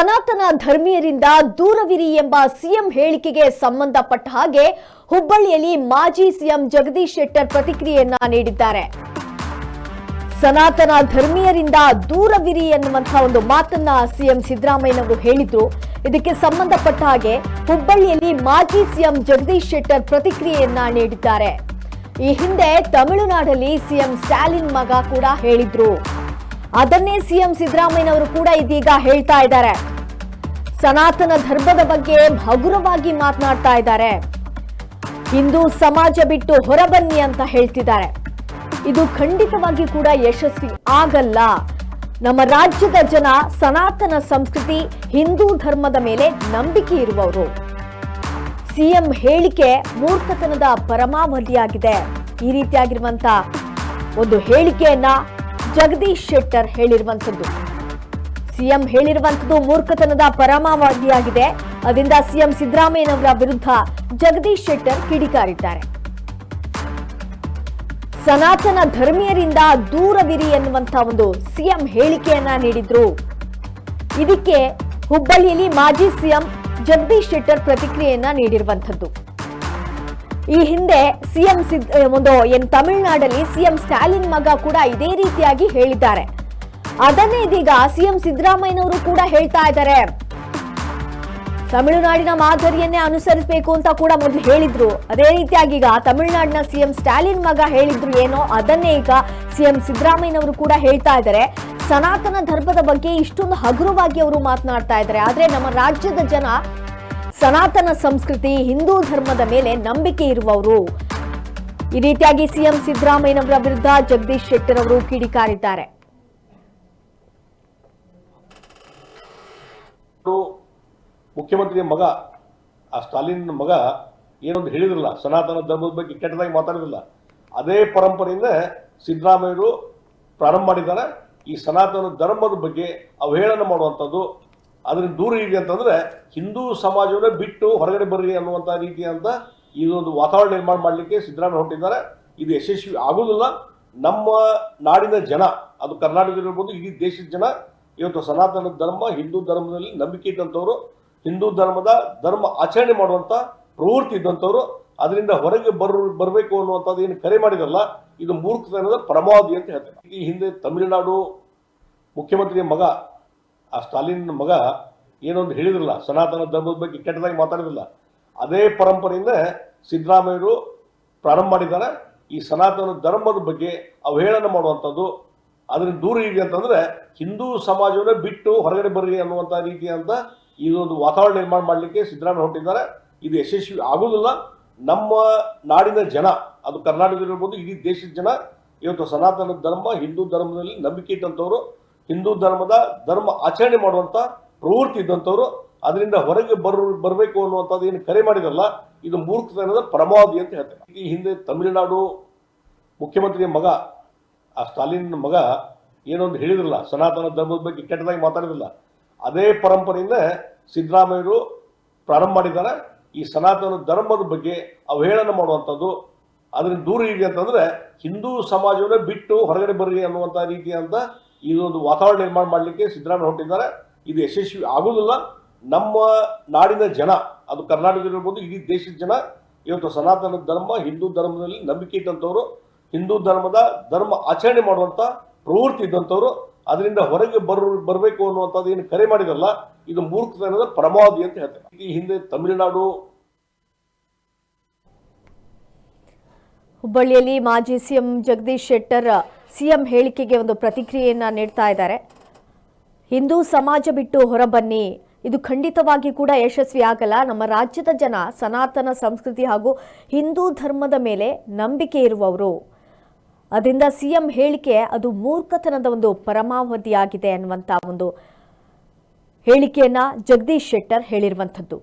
ಸನಾತನ ಧರ್ಮೀಯರಿಂದ ದೂರವಿರಿ ಎಂಬ ಸಿಎಂ ಹೇಳಿಕೆಗೆ ಸಂಬಂಧಪಟ್ಟ ಹಾಗೆ ಹುಬ್ಬಳ್ಳಿಯಲ್ಲಿ ಮಾಜಿ ಸಿಎಂ ಜಗದೀಶ್ ಶೆಟ್ಟರ್ ಪ್ರತಿಕ್ರಿಯೆಯನ್ನ ನೀಡಿದ್ದಾರೆ. ಸನಾತನ ಧರ್ಮೀಯರಿಂದ ದೂರವಿರಿ ಎನ್ನುವಂತಹ ಒಂದು ಮಾತನ್ನ ಸಿಎಂ ಸಿದ್ದರಾಮಯ್ಯನವರು ಹೇಳಿದ್ರು. ಇದಕ್ಕೆ ಸಂಬಂಧಪಟ್ಟ ಹಾಗೆ ಹುಬ್ಬಳ್ಳಿಯಲ್ಲಿ ಮಾಜಿ ಸಿಎಂ ಜಗದೀಶ್ ಶೆಟ್ಟರ್ ಪ್ರತಿಕ್ರಿಯೆಯನ್ನ ನೀಡಿದ್ದಾರೆ. ಈ ಹಿಂದೆ ತಮಿಳುನಾಡಲ್ಲಿ ಸಿಎಂ ಸ್ಟಾಲಿನ್ ಮಗ ಕೂಡ ಹೇಳಿದ್ರು. ಅದನ್ನೇ ಸಿಎಂ ಸಿದ್ದರಾಮಯ್ಯನವರು ಕೂಡ ಇದೀಗ ಹೇಳ್ತಾ ಇದ್ದಾರೆ. ಸನಾತನ ಧರ್ಮದ ಬಗ್ಗೆ ಹಗುರವಾಗಿ ಮಾತನಾಡ್ತಾ ಇದ್ದಾರೆ. ಹಿಂದೂ ಸಮಾಜ ಬಿಟ್ಟು ಹೊರಬನ್ನಿ ಅಂತ ಹೇಳ್ತಿದ್ದಾರೆ. ಇದು ಖಂಡಿತವಾಗಿ ಕೂಡ ಯಶಸ್ವಿ ಆಗಲ್ಲ. ನಮ್ಮ ರಾಜ್ಯದ ಜನ ಸನಾತನ ಸಂಸ್ಕೃತಿ, ಹಿಂದೂ ಧರ್ಮದ ಮೇಲೆ ನಂಬಿಕೆ ಇರುವವರು. ಸಿಎಂ ಹೇಳಿಕೆ ಮೂರ್ಖತನದ ಪರಮಾವಧಿಯಾಗಿದೆ. ಈ ರೀತಿಯಾಗಿರುವಂತ ಒಂದು ಹೇಳಿಕೆಯನ್ನ ಜಗದೀಶ್ ಶೆಟ್ಟರ್ ಹೇಳಿರುವಂತದ್ದು ಸಿಎಂ ಹೇಳಿರುವಂತದ್ದು ಮೂರ್ಖತನದ ಪರಮಾವಧಿಯಾಗಿದೆ. ಅದರಿಂದ ಸಿಎಂ ಸಿದ್ದರಾಮಯ್ಯನವರ ವಿರುದ್ಧ ಜಗದೀಶ್ ಶೆಟ್ಟರ್ ಕಿಡಿಕಾರಿದ್ದಾರೆ. ಸನಾತನ ಧರ್ಮೀಯರಿಂದ ದೂರವಿರಿ ಎನ್ನುವಂತ ಒಂದು ಸಿಎಂ ಹೇಳಿಕೆಯನ್ನ ನೀಡಿದ್ರು. ಇದಕ್ಕೆ ಹುಬ್ಬಳ್ಳಿಯಲ್ಲಿ ಮಾಜಿ ಸಿಎಂ ಜಗದೀಶ್ ಶೆಟ್ಟರ್ ಪ್ರತಿಕ್ರಿಯೆಯನ್ನ ನೀಡಿರುವಂತದ್ದು ಈ ಹಿಂದೆ ಸಿಎಂ ಒಂದು ಏನ್ ತಮಿಳುನಾಡಲ್ಲಿ ಸಿಎಂ ಸ್ಟಾಲಿನ್ ಮಗ ಕೂಡ ಇದೇ ರೀತಿಯಾಗಿ ಹೇಳಿದ್ದಾರೆ. ಅದನ್ನೇ ಇದೀಗ ಸಿಎಂ ಸಿದ್ದರಾಮಯ್ಯನವರು ಕೂಡ ಹೇಳ್ತಾ ಇದ್ದಾರೆ. ತಮಿಳುನಾಡಿನ ಮಾದರಿಯನ್ನೇ ಅನುಸರಿಸಬೇಕು ಅಂತ ಕೂಡ ಮೊದಲು ಹೇಳಿದ್ರು. ಅದೇ ರೀತಿಯಾಗಿ ಈಗ ತಮಿಳುನಾಡಿನ ಸಿಎಂ ಸ್ಟಾಲಿನ್ ಮಗ ಹೇಳಿದ್ರು ಏನೋ ಅದನ್ನೇ ಈಗ ಸಿಎಂ ಸಿದ್ದರಾಮಯ್ಯನವರು ಕೂಡ ಹೇಳ್ತಾ ಇದ್ದಾರೆ. ಸನಾತನ ಧರ್ಮದ ಬಗ್ಗೆ ಇಷ್ಟೊಂದು ಹಗುರವಾಗಿ ಅವರು ಮಾತನಾಡ್ತಾ ಇದ್ದಾರೆ. ಆದ್ರೆ ನಮ್ಮ ರಾಜ್ಯದ ಜನ ಸನಾತನ ಸಂಸ್ಕೃತಿ, ಹಿಂದೂ ಧರ್ಮದ ಮೇಲೆ ನಂಬಿಕೆ ಇರುವವರು. ಈ ರೀತಿಯಾಗಿ ಸಿಎಂ ಸಿದ್ದರಾಮಯ್ಯನವರ ವಿರುದ್ಧ ಜಗದೀಶ್ ಶೆಟ್ಟರ್ ಅವರು ಕಿಡಿಕಾರಿದ್ದಾರೆ ಮುಖ್ಯಮಂತ್ರಿಯ ಮಗ, ಆ ಸ್ಟಾಲಿನ್ ಮಗ ಏನೊಂದು ಹೇಳಿದ್ರಲ್ಲ, ಸನಾತನ ಧರ್ಮದ ಬಗ್ಗೆ ಕೆಟ್ಟದಾಗಿ ಮಾತಾಡಿದ್ರಲ್ಲ, ಅದೇ ಪರಂಪರೆಯಿಂದ ಸಿದ್ದರಾಮಯ್ಯರು ಪ್ರಾರಂಭ ಮಾಡಿದ್ದಾರೆ. ಈ ಸನಾತನ ಧರ್ಮದ ಬಗ್ಗೆ ಅವಹೇಳನ ಮಾಡುವಂಥದ್ದು ಅದರಿಂದ ದೂರ ಇರಿ ಅಂತಂದ್ರೆ ಹಿಂದೂ ಸಮಾಜವನ್ನೇ ಬಿಟ್ಟು ಹೊರಗಡೆ ಬರ್ರಿ ಅನ್ನುವಂಥ ರೀತಿಯಂತ ಇದೊಂದು ವಾತಾವರಣ ನಿರ್ಮಾಣ ಮಾಡಲಿಕ್ಕೆ ಸಿದ್ದರಾಮಯ್ಯ ಹೊರಟಿದ್ದಾರೆ. ಇದು ಯಶಸ್ವಿ ಆಗುವುದಿಲ್ಲ ನಮ್ಮ ನಾಡಿನ ಜನ, ಅದು ಕರ್ನಾಟಕದಲ್ಲಿರ್ಬೋದು ಇಡೀ ದೇಶದ ಜನ, ಇವತ್ತು ಸನಾತನ ಧರ್ಮ, ಹಿಂದೂ ಧರ್ಮದಲ್ಲಿ ನಂಬಿಕೆ ಇದ್ದಂಥವ್ರು ಹಿಂದೂ ಧರ್ಮದ ಧರ್ಮ ಆಚರಣೆ ಮಾಡುವಂಥ ಪ್ರವೃತ್ತಿ ಇದ್ದಂಥವ್ರು, ಅದರಿಂದ ಹೊರಗೆ ಬರ್, ಬರಬೇಕು ಅನ್ನುವಂಥದ್ದು ಏನು ಕರೆ ಮಾಡಿದಲ್ಲ, ಇದು ಮೂರ್ಖತನದ ಪ್ರಮಾದಿ ಅಂತ ಹೇಳ್ತಾರೆ ಈ ಹಿಂದೆ ತಮಿಳುನಾಡು ಮುಖ್ಯಮಂತ್ರಿಯ ಮಗ ಆ ಸ್ಟಾಲಿನ್ ಮಗ ಏನೊಂದು ಹೇಳಿದ್ರಲ್ಲ, ಸನಾತನ ಧರ್ಮದ ಬಗ್ಗೆ ಕೆಟ್ಟದಾಗಿ ಮಾತಾಡಿದ್ರಲ್ಲ, ಅದೇ ಪರಂಪರೆಯಿಂದ ಸಿದ್ದರಾಮಯ್ಯರು ಪ್ರಾರಂಭ ಮಾಡಿದ್ದಾರೆ. ಈ ಸನಾತನ ಧರ್ಮದ ಬಗ್ಗೆ ಅವಹೇಳನ ಮಾಡುವಂಥದ್ದು ಅದರಿಂದ ದೂರ ಇರಿ ಅಂತಂದ್ರೆ ಹಿಂದೂ ಸಮಾಜವನ್ನೇ ಬಿಟ್ಟು ಹೊರಗಡೆ ಬರ್ರಿ ಅನ್ನುವಂಥ ರೀತಿಯಂತ ಇದೊಂದು ವಾತಾವರಣ ನಿರ್ಮಾಣ ಮಾಡಲಿಕ್ಕೆ ಸಿದ್ದರಾಮಯ್ಯ ಹೊರಟಿದ್ದಾರೆ. ಇದು ಯಶಸ್ವಿ ಆಗುವುದಿಲ್ಲ ನಮ್ಮ ನಾಡಿನ ಜನ, ಅದು ಕರ್ನಾಟಕದಲ್ಲಿರ್ಬೋದು, ಇಡೀ ದೇಶದ ಜನ ಇವತ್ತು ಸನಾತನ ಧರ್ಮ, ಹಿಂದೂ ಧರ್ಮದಲ್ಲಿ ನಂಬಿಕೆ ಇದ್ದಂಥವ್ರು ಹಿಂದೂ ಧರ್ಮದ ಧರ್ಮ ಆಚರಣೆ ಮಾಡುವಂಥ ಪ್ರವೃತ್ತಿ ಇದ್ದಂಥವ್ರು, ಅದರಿಂದ ಹೊರಗೆ ಬರ್, ಬರಬೇಕು ಅನ್ನುವಂಥದ್ದು ಏನು ಕರೆ ಮಾಡಿದಲ್ಲ ಇದು ಮೂರ್ಖತನದ ಪರಮಾವಧಿ ಅಂತ ಹೇಳ್ತಾರೆ. ಈ ಹಿಂದೆ ತಮಿಳುನಾಡು ಮುಖ್ಯಮಂತ್ರಿಯ ಮಗ, ಆ ಸ್ಟಾಲಿನ್ ಮಗ ಏನೊಂದು ಹೇಳಿದ್ರಲ್ಲ, ಸನಾತನ ಧರ್ಮದ ಬಗ್ಗೆ ಕೆಟ್ಟದಾಗಿ ಮಾತಾಡಿದ್ರಲ್ಲ, ಅದೇ ಪರಂಪರೆಯಿಂದ ಸಿದ್ದರಾಮಯ್ಯರು ಪ್ರಾರಂಭ ಮಾಡಿದ್ದಾರೆ. ಈ ಸನಾತನ ಧರ್ಮದ ಬಗ್ಗೆ ಅವಹೇಳನ ಮಾಡುವಂಥದ್ದು, ಅದರಿಂದ ದೂರ ಇರಿ ಅಂತಂದ್ರೆ ಹಿಂದೂ ಸಮಾಜವನ್ನೇ ಬಿಟ್ಟು ಹೊರಗಡೆ ಬರ್ರಿ ಅನ್ನುವಂಥ ರೀತಿಯಂತ ಇದೊಂದು ವಾತಾವರಣ ನಿರ್ಮಾಣ ಮಾಡಲಿಕ್ಕೆ ಸಿದ್ದರಾಮಯ್ಯ ಹೊರಟಿದ್ದಾರೆ. ಇದು ಯಶಸ್ವಿ ಆಗುವುದಿಲ್ಲ ನಮ್ಮ ನಾಡಿನ ಜನ, ಅದು ಕರ್ನಾಟಕದಲ್ಲಿರ್ಬೋದು ಇಡೀ ದೇಶದ ಜನ, ಇವತ್ತು ಸನಾತನ ಧರ್ಮ, ಹಿಂದೂ ಧರ್ಮದಲ್ಲಿ ನಂಬಿಕೆ ಇದ್ದಂಥವ್ರು ಹಿಂದೂ ಧರ್ಮದ ಧರ್ಮ ಆಚರಣೆ ಮಾಡುವಂಥ ಪ್ರವೃತ್ತಿ ಇದ್ದಂಥವ್ರು, ಅದರಿಂದ ಹೊರಗೆ ಬರ್, ಬರಬೇಕು ಅನ್ನುವಂಥದ್ದು ಏನು ಕರೆ ಮಾಡಿದಲ್ಲ, ಇದು ಮೂರ್ಖತನದ ಪ್ರಮಾದಿ ಅಂತ ಹೇಳ್ತಾರೆ ಈ ಹಿಂದೆ ತಮಿಳುನಾಡು ಹುಬ್ಬಳ್ಳಿಯಲ್ಲಿ ಮಾಜಿ ಸಿಎಂ ಜಗದೀಶ್ ಶೆಟ್ಟರ್ ಸಿಎಂ ಹೇಳಿಕೆಗೆ ಒಂದು ಪ್ರತಿಕ್ರಿಯೆಯನ್ನು ನೀಡ್ತಾ ಇದ್ದಾರೆ. ಹಿಂದೂ ಸಮಾಜ ಬಿಟ್ಟು ಹೊರಬನ್ನಿ. ಇದು ಖಂಡಿತವಾಗಿ ಕೂಡ ಯಶಸ್ವಿ ಆಗಲ್ಲ. ನಮ್ಮ ರಾಜ್ಯದ ಜನ ಸನಾತನ ಸಂಸ್ಕೃತಿ ಹಾಗೂ ಹಿಂದೂ ಧರ್ಮದ ಮೇಲೆ ನಂಬಿಕೆ ಇರುವವರು. ಅದರಿಂದ ಸಿಎಂ ಹೇಳಿಕೆ ಅದು ಮೂರ್ಖತನದ ಒಂದು ಪರಮಾವಧಿಯಾಗಿದೆ ಅನ್ನುವಂಥ ಒಂದು ಹೇಳಿಕೆಯನ್ನ ಜಗದೀಶ್ ಶೆಟ್ಟರ್ ಹೇಳಿರುವಂಥದ್ದು.